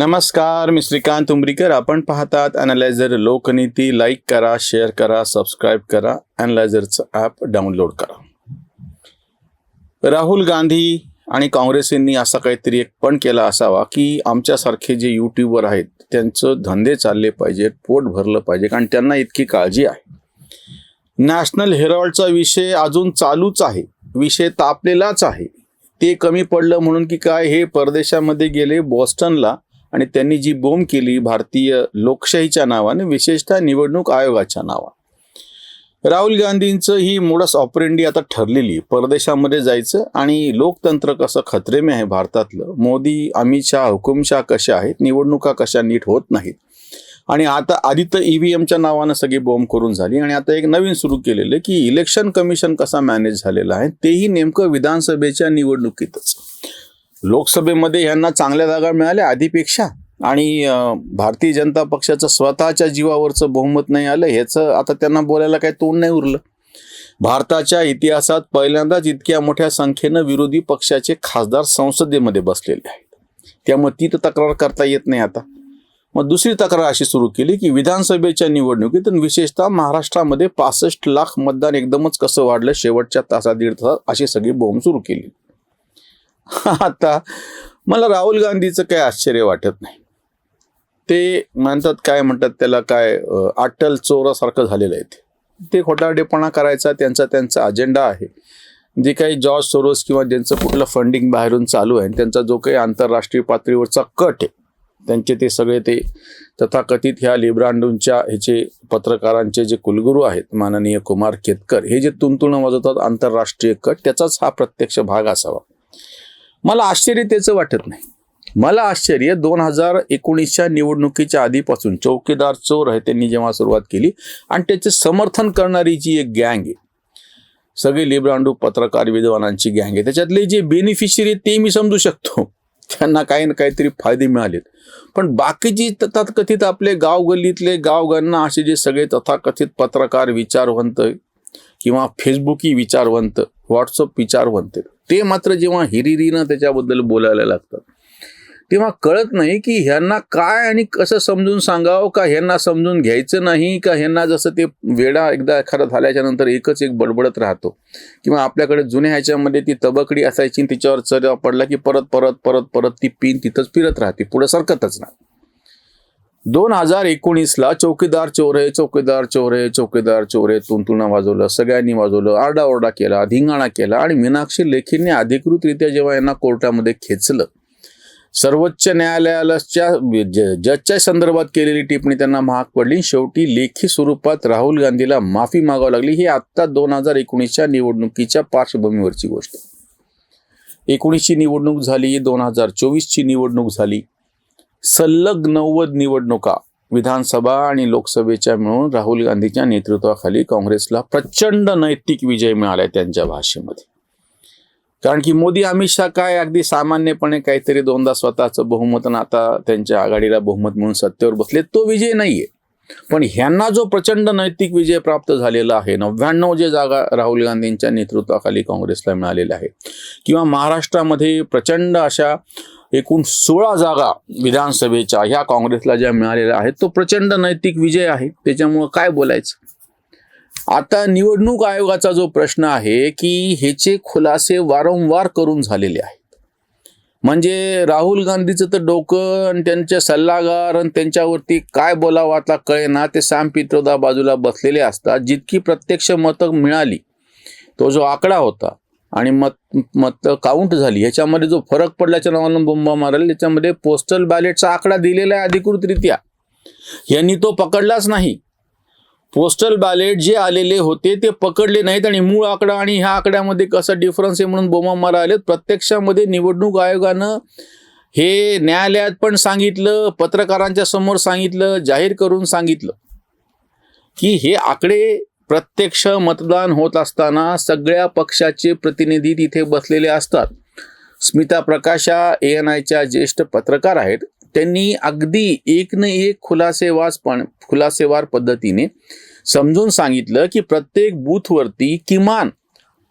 नमस्कार मी श्रीकांत उमरीकर. आपण पाहतात अनालायझर लोकनीती. लाईक करा शेअर करा सबस्क्राईब करा. अनालायझरचं ॲप डाउनलोड करा. राहुल गांधी आणि काँग्रेसींनी असा काहीतरी एक पण केला असावा की आमच्यासारखे जे यूट्यूबर आहेत त्यांचं धंदे चालले पाहिजेत पोट भरलं पाहिजे कारण त्यांना इतकी काळजी आहे. नॅशनल हेरॉल्डचा विषय अजून चालूच आहे. विषय तापलेलाच आहे. ते कमी पडलं म्हणून की काय हे परदेशामध्ये गेले बॉस्टनला आणि त्यांनी जी बोंब केली भारतीय लोकशाहीच्या नावाने विशेषतः निवडणूक आयोगाच्या नावाने. राहुल गांधींचं ही मोडस ऑपरेंडी आता ठरलेली परदेशामध्ये जायचं आणि लोकतंत्र कसं खतरेमे आहे भारतातलं मोदी अमित शहा हुकुमशहा कशा आहेत निवडणुका कशा नीट होत नाहीत. आणि आता आधी तर ईव्हीएमच्या नावानं सगळी बॉम्ब करून झाली आणि आता एक नवीन सुरू केलेलं आहे की इलेक्शन कमिशन कसा मॅनेज झालेला आहे तेही नेमकं विधानसभेच्या निवडणुकीतच. लोकसभेमध्ये यांना चांगल्या जागा मिळाल्या आधीपेक्षा. आणि भारतीय जनता पक्षाचं स्वतःच्या जीवावरचं बहुमत नाही आलं ह्याचं आता त्यांना बोलायला काही तोंड नाही उरलं. भारताच्या इतिहासात पहिल्यांदाच इतक्या मोठ्या संख्येनं विरोधी पक्षाचे खासदार संसदेमध्ये बसलेले आहेत. त्यामुळे ती तर तक्रार करता येत नाही आता. मग दुसरी तक्रार अशी सुरू केली की विधानसभेच्या निवडणुकीत विशेषतः महाराष्ट्रामध्ये पासष्ट लाख मतदान एकदमच कसं वाढलं शेवटच्या तासा दीड तासात अशी सगळी बोंब सुरू केली. आता मला राहुल गांधीचं काही आश्चर्य वाटत नाही. ते म्हणतात काय म्हणतात त्याला काय अटल चोरासारखं झालेलं आहे ते. ते खोटारडेपणा करायचा त्यांचा त्यांचा अजेंडा आहे. जे काही जॉर्ज सोरोस किंवा ज्यांचं कुठलं फंडिंग बाहेरून चालू आहे त्यांचा जो काही आंतरराष्ट्रीय पातळीवरचा कट आहे त्यांचे ते सगळे ते तथाकथित ह्या लिब्रांडूंच्या ह्याचे पत्रकारांचे जे कुलगुरू आहेत माननीय कुमार केतकर हे जे तुमतुणं वाजवतात आंतरराष्ट्रीय कट त्याचाच हा प्रत्यक्ष भाग असावा. मला आश्चर्य त्याचं वाटत नाही. मला आश्चर्य दोन हजार एकोणीसच्या निवडणुकीच्या आधीपासून चौकीदार चोर आहे त्यांनी जेव्हा सुरुवात केली आणि त्याचे समर्थन करणारी जी एक गँग आहे सगळे लिब्रांडू पत्रकार विद्वानांची गँग आहे. त्याच्यातले जे बेनिफिशियरी ते मी समजू शकतो. त्यांना काही ना काहीतरी फायदे मिळालेत. पण बाकीची तथाकथित आपले गावगल्लीतले गावगांना असे जे सगळे तथाकथित पत्रकार विचारवंत किंवा फेसबुकी विचारवंत व्हॉट्सअप विचारवंत ते मात्र जेव्हा हिरिरीनं त्याच्याबद्दल बोलायला लागतात तेव्हा कळत नाही की ह्यांना काय आणि कसं समजून सांगावं का ह्यांना समजून घ्यायचं नाही का ह्यांना जसं ते वेडा एकदा एखादा झाल्याच्यानंतर एकच एक बडबडत राहतो. किंवा आपल्याकडे जुन्या ह्याच्यामध्ये ती तबकडी असायची आणि तिच्यावर चर पडला की परत परत परत परत ती पिन तिथंच फिरत राहते पुढे सरकतच नाही. दोन हजार एकोणीसला चौकीदार चोर आहे चौकीदार चोर आहे चौकीदार चोर आहे वाजवलं सगळ्यांनी वाजवलं आरडाओरडा केला धिंगाणा केला आणि मीनाक्षी लेखींनी अधिकृतरित्या जेव्हा यांना कोर्टामध्ये खेचलं सर्वोच्च न्यायालयाच्या ज- जजच्या संदर्भात केलेली टिप्पणी त्यांना महाग पडली शेवटी लेखी स्वरूपात राहुल गांधीला माफी मागावी लागली. ही आत्ता दोन हजार एकोणीसच्या निवडणुकीच्या पार्श्वभूमीवरची गोष्ट. एकोणीसची निवडणूक झाली दोन हजार चोवीसची निवडणूक झाली. सलग नव्वद निवडणुका विधानसभा आणि लोकसभेच्या मिळून राहुल गांधीच्या नेतृत्वाखाली काँग्रेसला प्रचंड नैतिक विजय मिळालाय त्यांच्या भाषेमध्ये. कारण की मोदी अमित शहा काय अगदी सामान्यपणे काहीतरी दोनदा स्वतःचं बहुमत आणि आता त्यांच्या आघाडीला बहुमत म्हणून सत्तेवर बसले तो विजय नाहीये. पण ह्यांना जो प्रचंड नैतिक विजय प्राप्त झालेला आहे नव्याण्णव जे जागा राहुल गांधींच्या नेतृत्वाखाली काँग्रेसला मिळालेल्या आहेत किंवा महाराष्ट्रामध्ये प्रचंड अशा एकूण सोळा जागा विधानसभेच्या ह्या काँग्रेसला ज्या मिळालेल्या आहेत तो प्रचंड नैतिक विजय आहे. त्याच्यामुळं काय बोलायचं? आता निवडणूक आयोगाचा जो प्रश्न आहे की ह्याचे खुलासे वारंवार करून झालेले आहेत. म्हणजे राहुल गांधीचं तर डोकं आणि त्यांचे सल्लागार आणि त्यांच्यावरती काय बोलावं आता कळेना. ते साम पित्रोदा बाजूला बसलेले असतात. जितकी प्रत्यक्ष मतं मिळाली तो जो आकडा होता आणि मत मत काउंट झाली ह्याच्यामध्ये जो फरक पडल्याच्या नावानं बोंबा मारला त्याच्यामध्ये पोस्टल बॅलेटचा आकडा दिलेला आहे अधिकृतरित्या. यांनी तो पकडलाच नाही. पोस्टल बॅलेट जे आलेले होते ते पकडले नाहीत आणि मूळ आकडा आणि ह्या आकड्यामध्ये कसं डिफरन्स आहे म्हणून बोमा मारा आलेत. प्रत्यक्षामध्ये निवडणूक आयोगानं हे न्यायालयात पण सांगितलं पत्रकारांच्या समोर सांगितलं जाहीर करून सांगितलं की हे आकडे प्रत्यक्ष मतदान होत असताना सगळ्या पक्षाचे प्रतिनिधी तिथे बसलेले असतात. स्मिता प्रकाशा ए एन आयच्या ज्येष्ठ पत्रकार आहेत. त्यांनी अगदी एक न एक खुलासेवासपण खुलासेवार पद्धतीने समजून सांगितलं की प्रत्येक बूथवरती किमान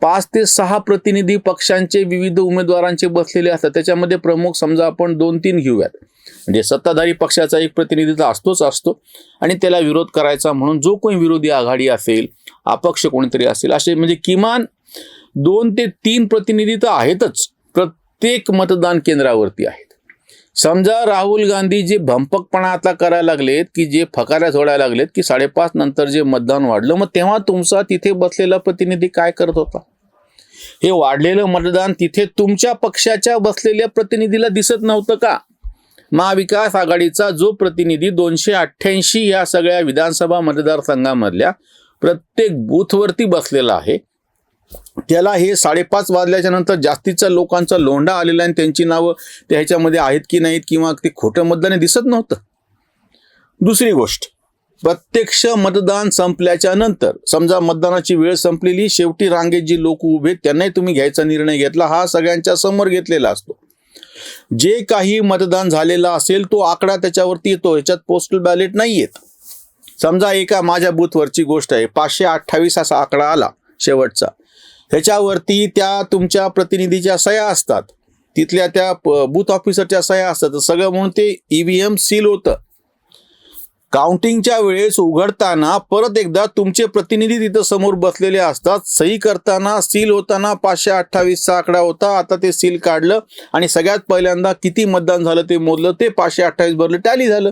पाच ते सहा प्रतिनिधी पक्षांचे विविध उमेदवारांचे बसलेले असतात. त्याच्यामध्ये प्रमुख समजा आपण दोन तीन घेऊयात. म्हणजे सत्ताधारी पक्षाचा एक प्रतिनिधी तर असतोच असतो आणि त्याला विरोध करायचा म्हणून जो कोणी विरोधी आघाडी असेल अपक्ष कोणीतरी असेल असे म्हणजे किमान दोन ते तीन प्रतिनिधी तर आहेतच. प्रत्येक मतदान केंद्रावरती आहेत. समजा राहुल गांधी जे भंपकपणा आता करायला लागलेत की जे फकाऱ्या सोडायला लागलेत की साडेपाच नंतर जे मतदान वाढलं मग तेव्हा तुमचा तिथे बसलेला प्रतिनिधी काय करत होता? हे वाढलेलं मतदान तिथे तुमच्या पक्षाच्या बसलेल्या प्रतिनिधीला दिसत नव्हतं का? महाविकास आघाडीचा जो प्रतिनिधी दोनशे अठ्ठ्याऐंशी या सगळ्या विधानसभा मतदारसंघामधल्या प्रत्येक बूथवरती बसलेला आहे त्याला हे साडेपाच वाजल्याच्या नंतर जास्तीचा लोकांचा लोंढा आलेला आणि त्यांची नावं ते ह्याच्यामध्ये आहेत की नाहीत किंवा ते खोटं मतदान दिसत नव्हतं. दुसरी गोष्ट प्रत्यक्ष मतदान संपल्याच्या नंतर समजा मतदानाची वेळ संपलेली शेवटी रांगेत जी लोक उभे आहेत, त्यांनाही तुम्ही घ्यायचा निर्णय घेतला हा सगळ्यांच्या समोर घेतलेला असतो. जे काही मतदान झालेलं असेल तो आकडा त्याच्यावरती येतो ह्याच्यात पोस्टल बॅलेट नाही येत समजा एका माझ्या बूथवरची गोष्ट आहे पाचशे अठ्ठावीस असा आकडा आला शेवटचा. ह्याच्यावरती त्या तुमच्या प्रतिनिधीच्या सह्या असतात. तिथल्या त्या प- बूथ ऑफिसरच्या सह्या असतात. सगळं म्हणून ते ईव्हीएम सील होतं. काउंटिंगच्या वेळेस उघडताना परत एकदा तुमचे प्रतिनिधी तिथं समोर बसलेले असतात. सही करताना सील होताना पाचशे अठ्ठावीसचा आकडा होता. आता ते सील काढलं आणि सगळ्यात पहिल्यांदा किती मतदान झालं ते मोजलं ते पाचशे अठ्ठावीस भरलं टॅली झालं.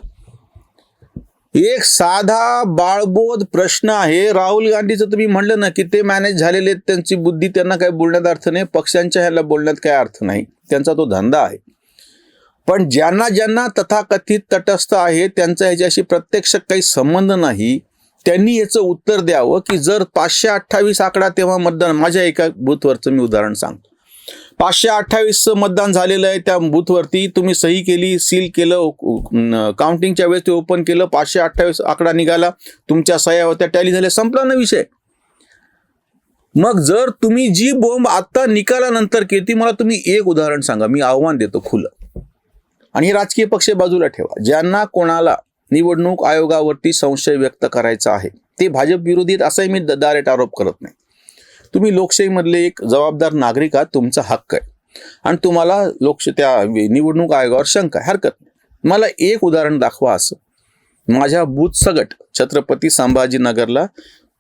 एक साधा बाळबोध प्रश्न आहे. राहुल गांधीचं तुम्ही म्हणलं ना की ते मॅनेज झालेले आहेत, त्यांची बुद्धी त्यांना काही बोलण्यात अर्थ नाही पक्षांच्या ह्याला बोलण्यात काही अर्थ नाही. त्यांचा तो धंदा आहे. पण ज्यांना ज्यांना तथाकथित तटस्थ आहे त्यांचा ह्याच्याशी प्रत्यक्ष काही संबंध नाही त्यांनी याचं उत्तर द्यावं की जर पाचशे अठ्ठावीस आकडा तेव्हा मतदान माझ्या एका बूथवरचं मी उदाहरण सांगतो. पाचशे अठ्ठावीसचं मतदान झालेलं आहे. त्या बूथवरती तुम्ही सही केली सील केलं काउंटिंगच्या वेळेस ते ओपन केलं पाचशे अठ्ठावीस आकडा निघाला. तुमच्या सह्या होत्या टॅली झाल्या संपला ना विषय. मग जर तुम्ही जी बोंब आत्ता निकालानंतर केली मला तुम्ही एक उदाहरण सांगा. मी आव्हान देतो खुलं. आणि हे राजकीय पक्ष बाजूला ठेवा. ज्यांना कोणाला निवडणूक आयोगावरती संशय व्यक्त करायचा आहे ते भाजप विरोधीत असंही मी दारेट आरोप करत नाही. तुम्ही लोकशाहीमधले एक जबाबदार नागरिक आहात तुमचा हक्क आहे. आणि तुम्हाला लोकश त्या निवडणूक आयोगावर शंका हरकत नाही. मला एक उदाहरण दाखवा असं. माझ्या बूथ सगट छत्रपती संभाजीनगरला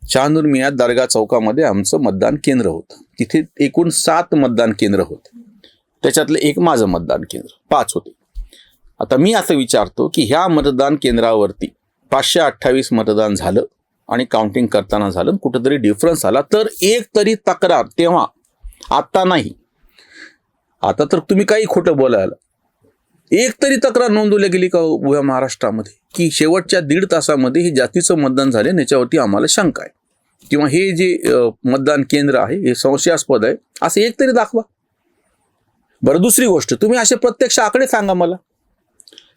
चांदूर मिया दर्गा चौकामध्ये आमचं मतदान केंद्र होतं. तिथे एकूण सात मतदान केंद्र होते. त्याच्यातलं एक माझं मतदान केंद्र पाच होते. आता मी असं विचारतो की ह्या मतदान केंद्रावरती पाचशे अठ्ठावीस मतदान झालं आणि काउंटिंग करताना झालं कुठंतरी डिफरन्स आला. तर एक तरी तक्रार तेव्हा आता नाही. आता तर तुम्ही काही खोटं बोलायला एक तरी तक्रार नोंदवली गेली का उभ्या महाराष्ट्रामध्ये? की शेवटच्या दीड तासामध्ये हे जातीचं मतदान झाले याच्यावरती आम्हाला शंका आहे. किंवा हे जे मतदान केंद्र आहे हे संशयास्पद आहे असं एक तरी दाखवा. बरं दुसरी गोष्ट तुम्ही असे प्रत्यक्ष आकडे सांगा मला.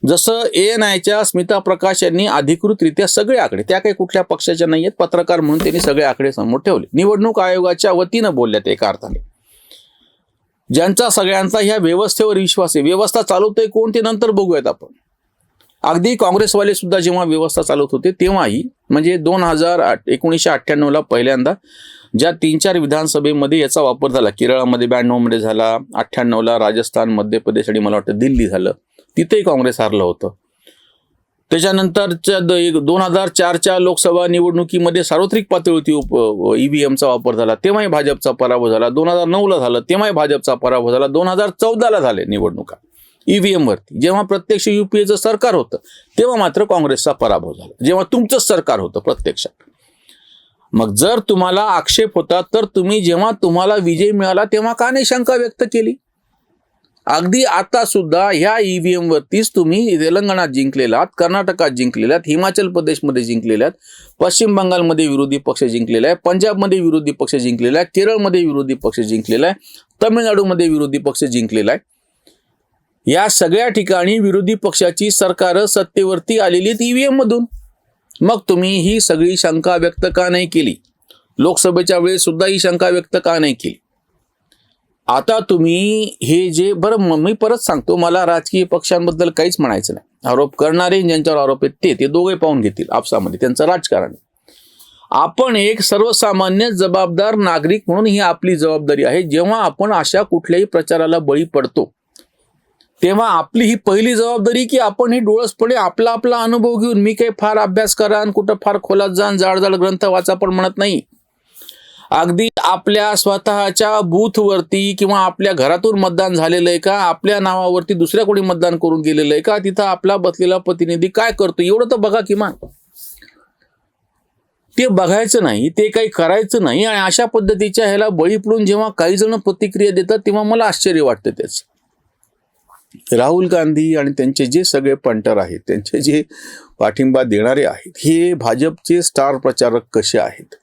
जसं ए एन आयच्या स्मिता प्रकाश यांनी अधिकृतरित्या सगळे आकडे त्या काही कुठल्या पक्षाच्या नाही आहेत पत्रकार म्हणून त्यांनी सगळे आकडे समोर ठेवले. निवडणूक आयोगाच्या वतीनं बोलल्यात एका अर्थाने. ज्यांचा सगळ्यांचा ह्या व्यवस्थेवर विश्वास आहे व्यवस्था चालवतोय कोण ते नंतर बघूयात आपण. अगदी काँग्रेसवाले सुद्धा जेव्हा व्यवस्था चालवत होते तेव्हाही म्हणजे दोन हजार एकोणीसशे अठ्ठ्याण्णवला पहिल्यांदा ज्या तीन चार विधानसभेमध्ये याचा वापर झाला केरळमध्ये ब्याण्णवमध्ये झाला अठ्ठ्याण्णवला राजस्थान मध्य प्रदेश आणि मला वाटतं दिल्ली झालं तिथेही काँग्रेस हारलं होतं. त्याच्यानंतरच्या दोन हजार चारच्या लोकसभा निवडणुकीमध्ये सार्वत्रिक पातळीवरती ईव्हीएमचा वापर झाला तेव्हाही भाजपचा पराभव झाला. दोन हजार नऊला झाला तेव्हाही भाजपचा पराभव झाला. दोन हजार चौदाला झाले निवडणुका ईव्हीएम वरती. जेव्हा प्रत्यक्ष युपीएचं सरकार होतं तेव्हा मात्र काँग्रेसचा पराभव झाला. जेव्हा तुमचंच सरकार होतं प्रत्यक्षात. मग जर तुम्हाला आक्षेप होता तर तुम्ही जेव्हा तुम्हाला विजय मिळाला तेव्हा का नाही शंका व्यक्त केली? अगदी आता सुद्धा ह्या ईव्हीएम वरतीच तुम्ही तेलंगणात जिंकलेलात कर्नाटकात जिंकलेल्यात हिमाचल प्रदेशमध्ये जिंकलेल्यात पश्चिम बंगालमध्ये विरोधी पक्ष जिंकलेला आहे पंजाबमध्ये विरोधी पक्ष जिंकलेला आहे केरळमध्ये विरोधी पक्ष जिंकलेला आहे तमिळनाडूमध्ये विरोधी पक्ष जिंकलेला आहे. या सगळ्या ठिकाणी विरोधी पक्षाची सरकार सत्तेवरती आलेली आहेत ईव्हीएम मधून. मग तुम्ही ही सगळी शंका व्यक्त का नाही केली? लोकसभेच्या वेळेस सुद्धा ही शंका व्यक्त का नाही केली? आता तुम्ही हे जे बरं मी परत सांगतो मला राजकीय पक्षांबद्दल काहीच म्हणायचं नाही. आरोप करणारे ज्यांच्यावर आरोप आहेत ते ते दोघे पाहून घेतील आपसामध्ये. त्यांचं राजकारण आपण एक सर्वसामान्य जबाबदार नागरिक म्हणून ही आपली जबाबदारी आहे. जेव्हा आपण अशा कुठल्याही प्रचाराला बळी पडतो तेव्हा आपली ही पहिली जबाबदारी की आपण हे डोळसपणे आपला आपला अनुभव घेऊन मी काही फार अभ्यास करा कुठं फार खोलात जाण जाड जाड ग्रंथ वाचा पण म्हणत नाही. अगदी आपल्या स्वतःच्या बूथवरती किंवा आपल्या घरातून मतदान झालेलं आहे का? आपल्या नावावरती दुसऱ्या कोणी मतदान करून गेलेलं आहे का? तिथं आपला बसलेला प्रतिनिधी काय करतो एवढं तर बघा किमान ते बघायचं नाही ते काही करायचं नाही आणि अशा पद्धतीच्या ह्याला बळी पडून जेव्हा काही जण प्रतिक्रिया देतात तेव्हा मला आश्चर्य वाटतं त्याचं. राहुल गांधी आणि त्यांचे जे सगळे पंटर आहेत त्यांचे जे पाठिंबा देणारे आहेत हे भाजपचे स्टार प्रचारक कसे आहेत?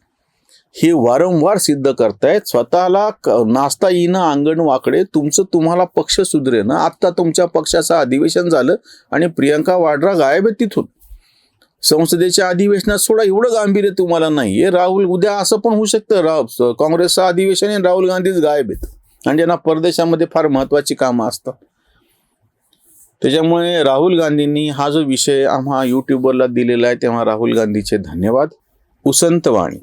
हे वारंवार सिद्ध करतायत. स्वतःला नाचता येणं अंगण वाकडे तुमचं तुम्हाला पक्ष सुधरेनं. आत्ता तुमच्या पक्षाचं अधिवेशन झालं आणि प्रियंका वाड्रा गायब आहे तिथून. संसदेच्या अधिवेशनात सोडा एवढं गांभीर्य तुम्हाला नाही आहे राहुल उद्या असं पण होऊ शकतं. राव काँग्रेसचं अधिवेशन आहे राहुल गांधीच गायब आहेत. आणि ज्यांना परदेशामध्ये फार महत्वाची कामं असतात. त्याच्यामुळे राहुल गांधींनी हा जो विषय आम्हा यूट्यूबरला दिलेला आहे तेव्हा राहुल गांधीचे धन्यवाद. उसंतवाणी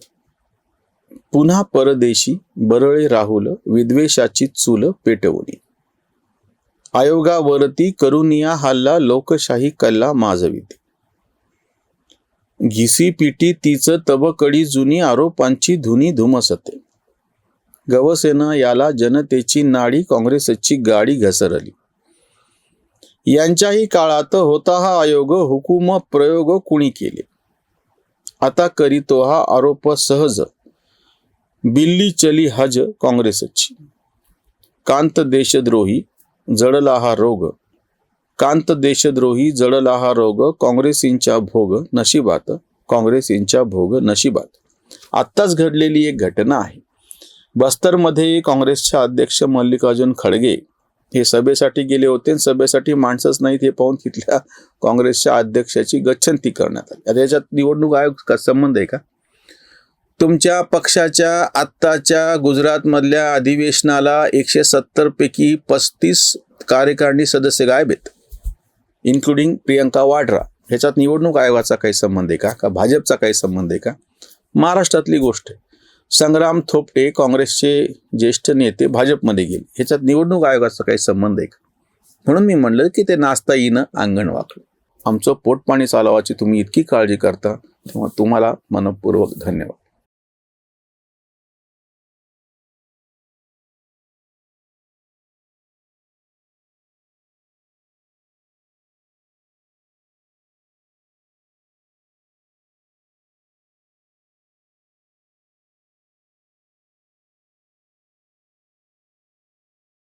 पुन्हा परदेशी बरळे राहुल विद्वेषाची चूल पेटवली. आयोगावरती करुनिया हल्ला लोकशाही कल्ला माजविते. घिसीपिटी तिचं तबकडी जुनी आरोपांची धुनी धुमसते. गवसेना याला जनतेची नाडी काँग्रेसची गाडी घसरली. यांच्याही काळात होता हा आयोग हुकूम प्रयोग कुणी केले? आता करीतो हा आरोप सहज. बिल्ली चली हज काँग्रेसची. कांत देशद्रोही जडला हा रोग. कांत देशद्रोही जडला हा रोग काँग्रेसींच्या भोग नशिबात काँग्रेसींच्या भोग नशिबात. आत्ताच घडलेली एक घटना आहे. बस्तरमध्ये काँग्रेसच्या अध्यक्ष मल्लिकार्जुन खडगे हे सभेसाठी गेले होते आणि सभेसाठी माणसंच नाहीत हे पाहून तिथल्या काँग्रेसच्या अध्यक्षाची गच्छंती करण्यात आली. आता याच्यात निवडणूक आयोग का संबंध आहे का? तुमच्या पक्षाच्या आत्ताच्या गुजरातमधल्या अधिवेशनाला एकशे सत्तरपैकी पस्तीस कार्यकारिणी सदस्य गायब आहेत. इन्क्लुडिंग प्रियंका वाड्रा. ह्याच्यात निवडणूक आयोगाचा काही संबंध आहे का? का भाजपचा काही संबंध आहे का? महाराष्ट्रातली गोष्ट आहे. संग्राम थोपटे काँग्रेसचे ज्येष्ठ नेते भाजपमध्ये गेले. ह्याच्यात निवडणूक आयोगाचा काही संबंध आहे का? म्हणून मी म्हणलं की ते नाचता येणं अंगण वाकलं. आमचं पोटपाणी चालवाची तुम्ही इतकी काळजी करता तेव्हा तुम्हाला मनपूर्वक धन्यवाद.